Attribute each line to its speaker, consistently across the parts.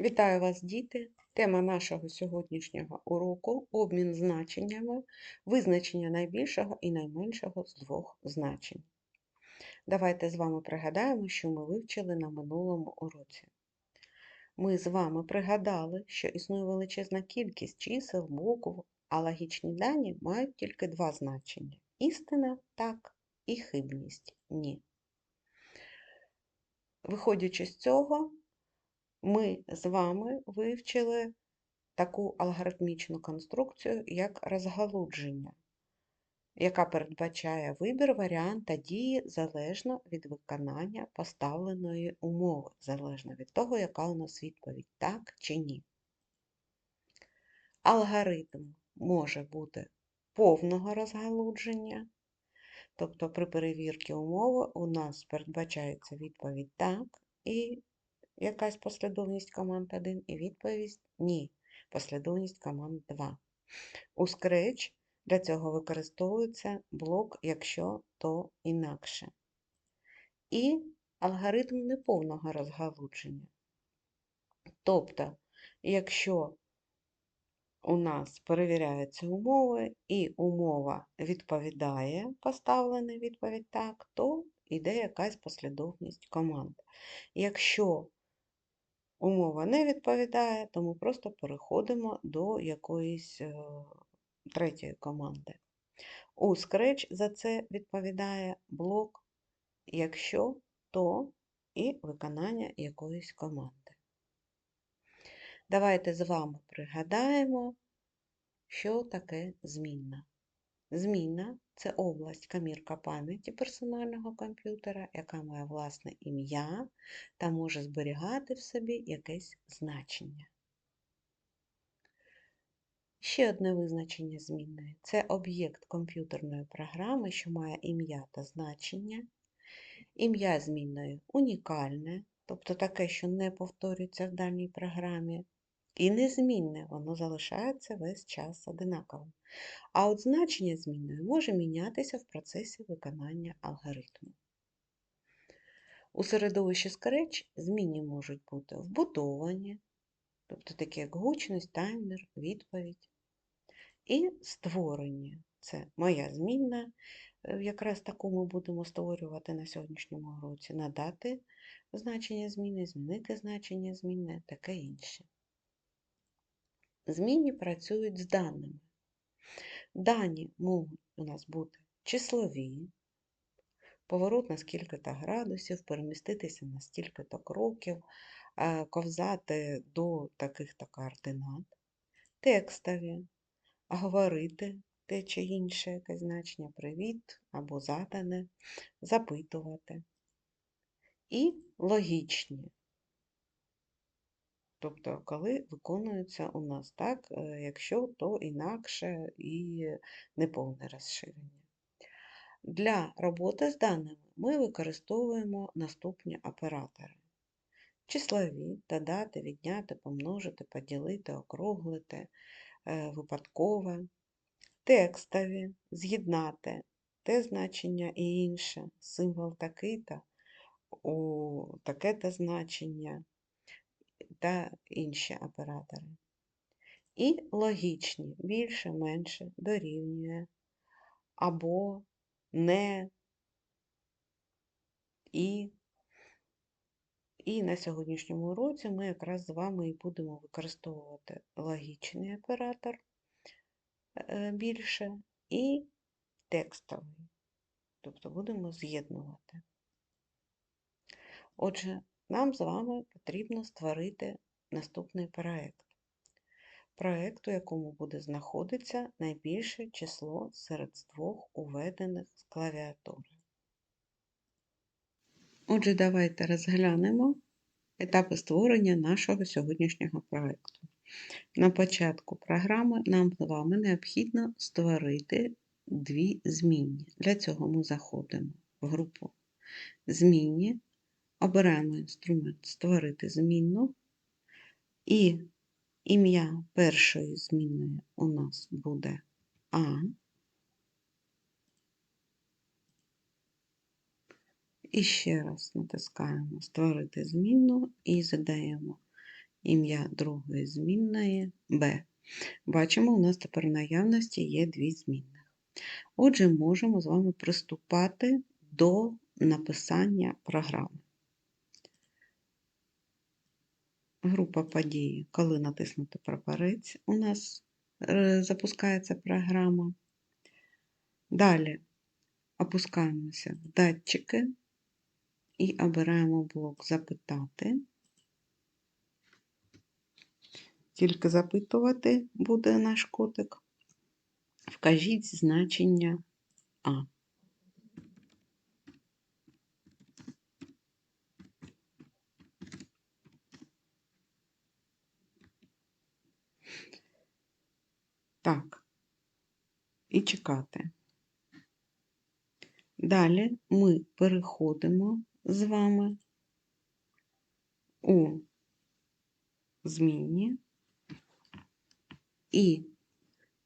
Speaker 1: Вітаю вас, діти! Тема нашого сьогоднішнього уроку обмін значеннями, визначення найбільшого і найменшого з двох значень. Давайте з вами пригадаємо, що ми вивчили на минулому уроці. Ми з вами пригадали, що існує величезна кількість чисел, букв, а логічні дані мають тільки два значення: істина так і хибність ні. Виходячи з цього, ми з вами вивчили таку алгоритмічну конструкцію, як розгалудження, яка передбачає вибір варіанта дії залежно від виконання поставленої умови, залежно від того, яка у нас відповідь так чи ні. Алгоритм може бути повного розгалудження, тобто при перевірці умови у нас передбачається відповідь так і якась послідовність команд 1 і відповідь ні. Послідовність команд 2. У Scratch для цього використовується блок якщо то інакше. І алгоритм неповного розгалудження. Тобто, якщо у нас перевіряються умови, і умова відповідає поставлений відповідь так, то йде якась послідовність команд. Якщо умова не відповідає, то ми просто переходимо до якоїсь е, третьої команди. У Scratch за це відповідає блок якщо, то і виконання якоїсь команди. Давайте з вами пригадаємо, що таке змінна. Змінна це область камірка пам'яті персонального комп'ютера, яка має власне ім'я та може зберігати в собі якесь значення. Ще одне визначення змінної це об'єкт комп'ютерної програми, що має ім'я та значення. Ім'я змінної унікальне, тобто таке, що не повторюється в даній програмі, і незмінне, воно залишається весь час одинаковим. А от значення змінної може мінятися в процесі виконання алгоритму. У середовищі Scratch змінні можуть бути вбудовані, тобто такі як гучність, таймер, відповідь, і створені. Це моя змінна, е, якраз таку ми будемо створювати на сьогоднішньому уроці, надати значення зміни, змінити значення зміни, таке інше. Змінні працюють з даними. Дані можуть у нас бути числові, поворот на скільки-то градусів, переміститися на стільки-то кроків, е, ковзати до таких-то координат, текстові, говорити те чи інше якесь значення, привіт або задане, запитувати. І логічні. Тобто, коли виконується у нас так, е, якщо то інакше і неповне розширення. Для роботи з даними ми використовуємо наступні оператори. Числові додати, відняти, помножити, поділити, округлити, е, випадкове, текстові, з'єднати те значення і інше, символ такий-то, таке-то значення та інші оператори. І логічні більше, менше, дорівнює, або не і. І на сьогоднішньому уроці ми якраз з вами і будемо використовувати логічний оператор е, більше і текстовий. Тобто будемо з'єднувати. Отже, нам з вами потрібно створити наступний проєкт. Проєкт, у якому буде знаходитися найбільше число серед двох уведених з клавіатури. Отже, давайте розглянемо етапи створення нашого сьогоднішнього проєкту. На початку програми нам з вами необхідно створити дві змінні. Для цього ми заходимо в групу Змінні Обираємо інструмент Створити змінну, і ім'я першої змінної у нас буде А. І ще раз натискаємо Створити змінну і задаємо ім'я другої змінної b. Бачимо, у нас тепер в наявності є дві змінних. Отже, можемо з вами приступати до написання програми. Група події, коли натиснути прапорець, у нас е, запускається програма. Далі опускаємося в датчики і обираємо блок Запитати. Тільки запитувати буде наш котик. Вкажіть значення А. Так, і чекати. Далі ми переходимо з вами у змінні і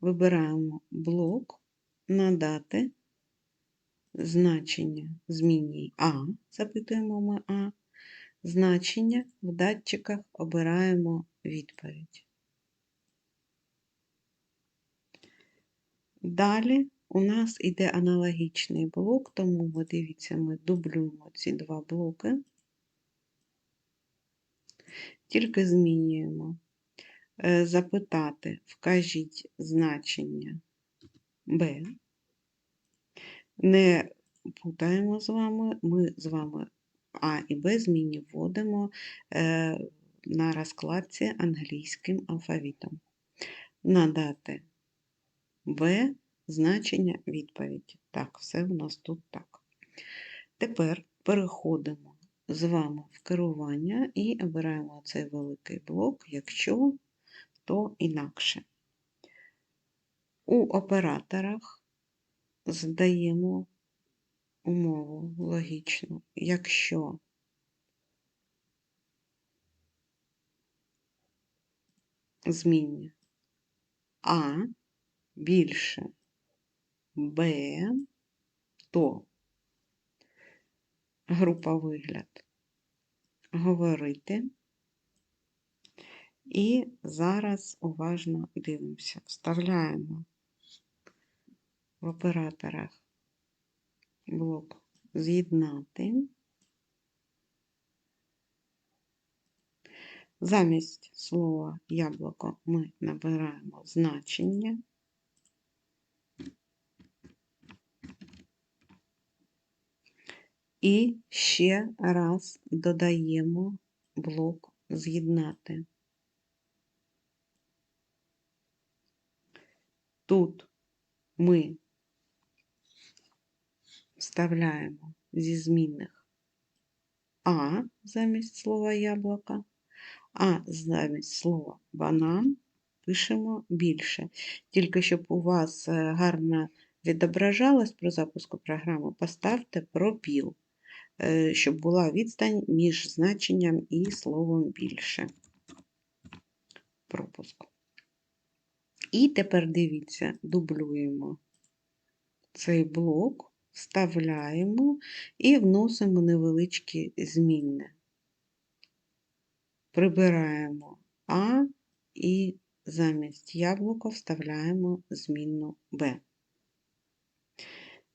Speaker 1: вибираємо блок надати значення змінній А, запитуємо ми А, значення в датчиках обираємо відповідь. Далі у нас іде аналогічний блок, тому ми дивіться, ми дублюємо ці два блоки, тільки змінюємо. Е, запитати, вкажіть значення B. Не путаємо з вами, ми з вами А і Б зміни вводимо е, на розкладці англійським алфавітом. Надати В значення відповіді. Так, все у нас тут так. Тепер переходимо з вами в керування і обираємо цей великий блок, якщо то інакше. У операторах задаємо умову логічну, якщо змінні А більше Б, то група вигляд говорити. І зараз уважно дивимося. Вставляємо в операторах блок з'єднати. Замість слова яблуко ми набираємо значення. І ще раз додаємо блок з'єднати. Тут ми вставляємо зі змінних А замість слова яблука, а замість слова банан пишемо більше. Тільки щоб у вас е, гарно відображалось про запуску програми, поставте пробіл. Е, щоб була відстань між значенням і словом більше. Пропуск. І тепер дивіться, дублюємо цей блок, вставляємо і вносимо невеличкі змінне. Прибираємо А і замість яблука вставляємо змінну Б.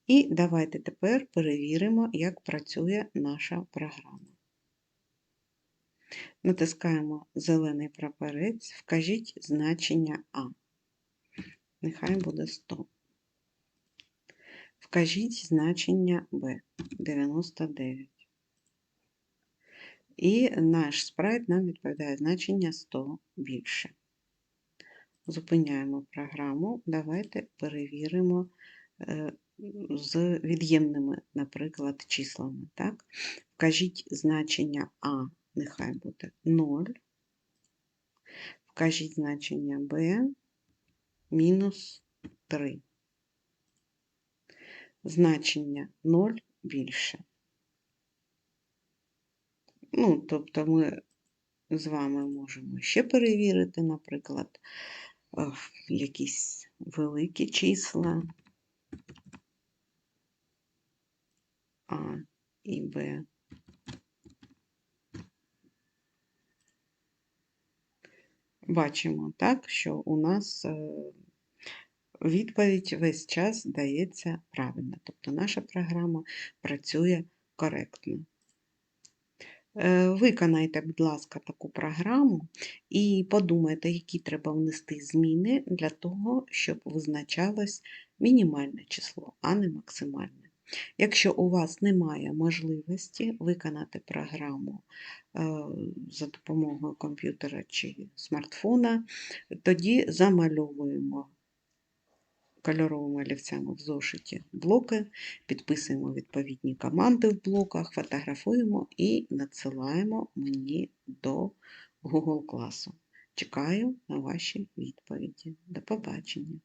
Speaker 1: І давайте тепер перевіримо, як працює наша програма. Натискаємо зелений прапорець, вкажіть значення А. Нехай буде 100. Вкажіть значення Б 99. І наш спрайт нам відповідає значення 100 більше. Зупиняємо програму. Давайте перевіримо е, з від'ємними, наприклад, числами. Так? Вкажіть значення А, нехай буде 0. Вкажіть значення Б мінус 3. Значення 0 більше. Ну, тобто ми з вами можемо ще перевірити, наприклад, якісь великі числа. А і Б. бачимо, так, що у нас е, відповідь весь час дається правильно. Тобто наша програма працює коректно. Е, Виконайте, будь ласка, таку програму і подумайте, які треба внести зміни для того, щоб визначалось мінімальне число, а не максимальне. Якщо у вас немає можливості виконати програму е, за допомогою комп'ютера чи смартфона, тоді замальовуємо кольоровими олівцями в зошиті блоки, підписуємо відповідні команди в блоках, фотографуємо і надсилаємо мені до Google класу. Чекаю на ваші відповіді. До побачення!